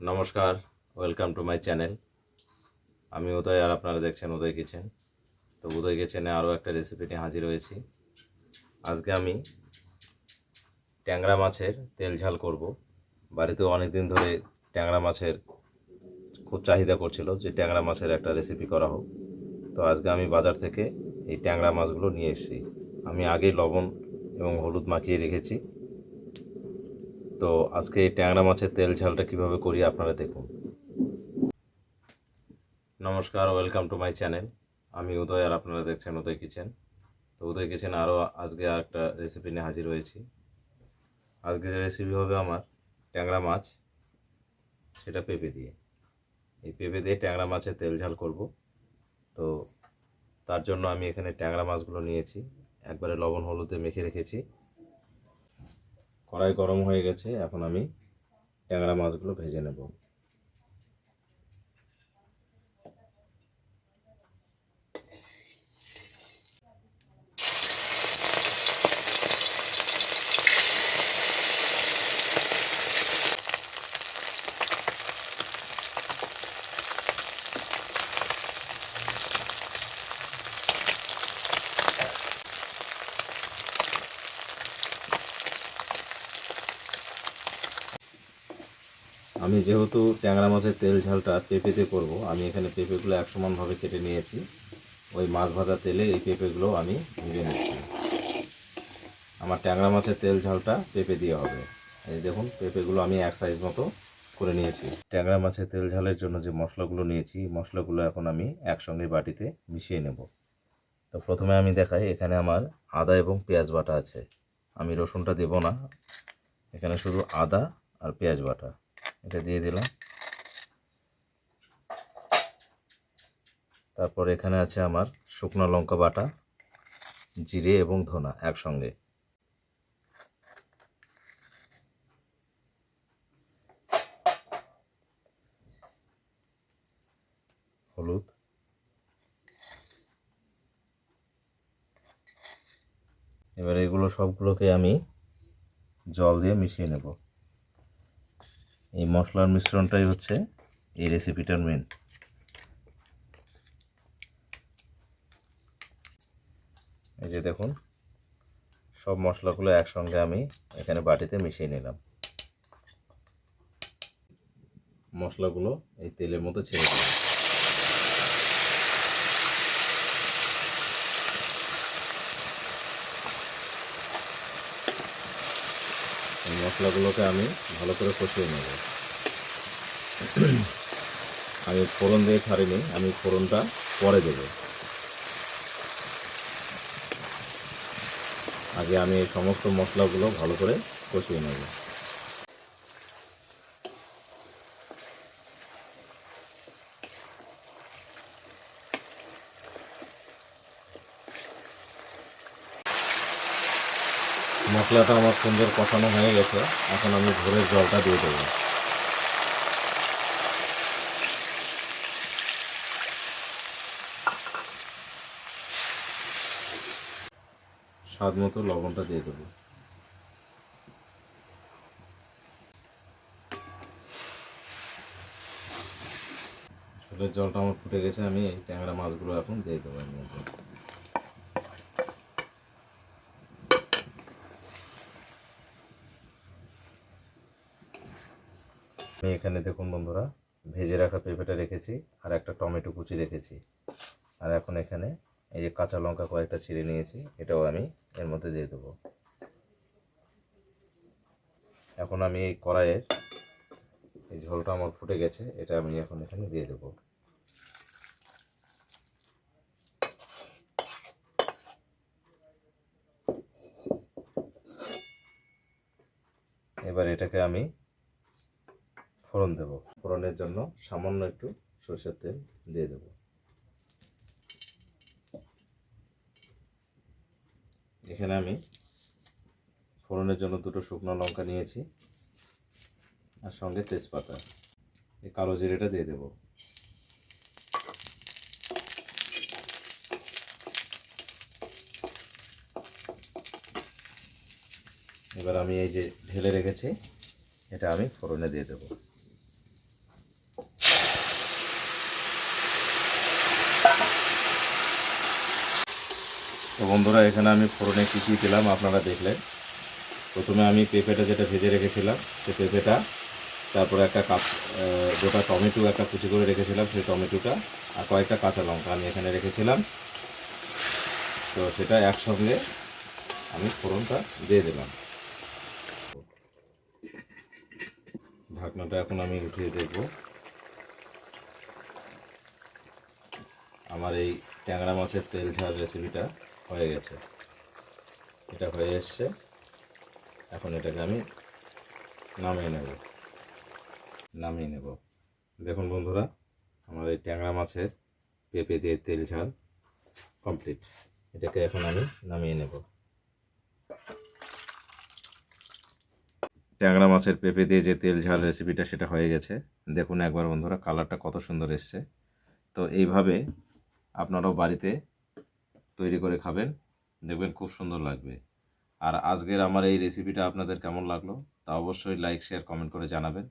নমস্কার welcome to my channel আমি উদয় আর আপনারা দেখছেন উদয় কিচেন তো উদয় কিচেনে আরও একটা রেসিপি নিয়ে হাজির হয়েছি। আজকে আমি ট্যাংরা মাছের তেল ঝাল করব। বাড়িতে অনেক দিন ধরে ট্যাংরা মাছের খুব চাহিদা করছিল যে ট্যাংরা মাছের একটা রেসিপি করা হোক। তো আজকে আমি বাজার থেকে এই ট্যাংরা মাছগুলো নিয়ে এসেছি। আমি আগেই লবণ এবং হলুদ মাখিয়ে রেখেছি। তো আজকে এই ট্যাংরা মাছের তেল ঝালটা কীভাবে করি আপনারা দেখুন। নমস্কার ওয়েলকাম টু মাই চ্যানেল আমি উদয় আর আপনারা দেখছেন উদয় কিচেন তো উদয় কিচেন আরও আজকে আর একটা রেসিপি নিয়ে হাজির হয়েছি। আজকে যে রেসিপি হবে আমার ট্যাংরা মাছ, সেটা পেঁপে দিয়ে। এই পেঁপে দিয়ে ট্যাংরা মাছের তেল ঝাল করব। তো তার জন্য আমি এখানে ট্যাংরা মাছগুলো নিয়েছি। একবারে লবণ হলুদে মেখে রেখেছি। কড়াই গরম হয়ে গেছে এখন আমি ট্যাংরা মাছগুলো ভেজে নেব। আমি যেহেতু ট্যাংরা মাছের তেল ঝালটা পেঁপেতে করব, আমি এখানে পেঁপেগুলো এক সমানভাবে কেটে নিয়েছি। ওই মাছ ভাজা তেলে এই পেঁপেগুলো আমি ভেজে নিচ্ছি। আমার ট্যাংরা মাছের তেল ঝালটা পেঁপে দিয়ে হবে। এই দেখুন, পেঁপেগুলো আমি এক সাইজ মতো করে নিয়েছি। ট্যাংরা মাছের তেল ঝালের জন্য যে মশলাগুলো নিয়েছি মশলাগুলো এখন আমি একসঙ্গে বাটিতে মিশিয়ে নেব। তো প্রথমে আমি দেখাই, এখানে আমার আদা এবং পেঁয়াজ বাটা আছে। আমি রসুনটা দেব না, এখানে শুধু আদা আর পেঁয়াজ বাটা। এটা দিয়ে দিলাম। তারপর এখানে আছে আমার শুকনো লঙ্কা বাটা, জিরে এবং ধনা একসঙ্গে। হলুদ। এবার এগুলো সবগুলোকে আমি জল দিয়ে মিশিয়ে নেব। এই মশলার মিশ্রণটাই হচ্ছে এই রেসিপিটার মেন এই যে দেখুন, সব মশলাগুলো একসঙ্গে আমি এখানে বাটিতে মিশিয়ে নিলাম। মশলাগুলো এই তেলের মতো ছেড়ে দিলাম। এই মশলাগুলোকে আমি ভালো করে কষিয়ে নেব। আমি ফোড়ন দিয়ে ছাড়িনি, আমি ফোড়নটা পরে দেব। আগে আমি এই সমস্ত মশলাগুলো ভালো করে কষিয়ে নেব। মশলাটা আমার সুন্দর কষানো হয়ে গেছে। এখন আমি ভোরের জলটা দিয়ে দেবো। স্বাদ মতো লবণটা দিয়ে দেবো। জলটা আমার ফুটে গেছে, আমি এই ট্যাংরা মাছগুলো এখন দিয়ে দেবো আমি এখানে দেখুন বন্ধুরা, ভেজে রাখা পেঁপেটা রেখেছি আর একটা টমেটো কুচি রেখেছি। আর এখন এখানে এই যে কাঁচা লঙ্কা কয়েকটা ছিঁড়ে নিয়েছি, এটাও আমি এর মধ্যে দিয়ে দেবো। এখন আমি এই কড়াইয়ের এই ঝোলটা আমার ফুটে গেছে, এটা আমি এখন এখানে দিয়ে দেবো। এবার এটাকে আমি ফোড়ন দেব। ফোড়নের জন্য সামান্য একটু সরষের তেল দিয়ে দেব। এখানে আমি ফোড়নের জন্য দুটো শুকনো লঙ্কা নিয়েছি আর সঙ্গে তেজপাতা। এই কালো জিরেটা দিয়ে দেব। এবার আমি এই যে ঢেলে রেখেছি, এটা আমি ফোড়নে দিয়ে দেবো। তো বন্ধুরা, এখানে আমি ফোড়নে কী কী দিলাম আপনারা দেখলেন। প্রথমে আমি পেঁপেটা যেটা ভেজে রেখেছিলাম, সেই পেঁপেটা, তারপরে একটা কাপ গোটা টমেটো একটা কুচি করে রেখেছিলাম, সেই টমেটোটা, আর কয়েকটা কাঁচা লঙ্কা আমি এখানে রেখেছিলাম। তো সেটা একসঙ্গে আমি ফোড়নটা দিয়ে দিলাম। ঢাকনাটা এখন আমি উঠিয়ে দেখব আমার এই ট্যাংরা মাছের তেল ঝাল রেসিপিটা হয়ে গেছে। এটা হয়ে এসছে। এখন এটাকে আমি নামিয়ে নেব। নামিয়ে নেব। দেখুন বন্ধুরা, আমার এই ট্যাংরা মাছের পেঁপে দিয়ে তেল ঝাল কমপ্লিট। এটাকে এখন আমি নামিয়ে নেব। ট্যাংরা মাছের পেঁপে দিয়ে যে তেল ঝাল রেসিপিটা সেটা হয়ে গেছে। দেখুন একবার বন্ধুরা কালারটা কত সুন্দর এসছে। তো এইভাবে আপনারাও বাড়িতে তৈরি করে খাবেন। দেখবেন খুব সুন্দর লাগবে। আর আজকের আমার এই রেসিপিটা আপনাদের কেমন লাগল তা অবশ্যই লাইক শেয়ার কমেন্ট করে জানাবেন।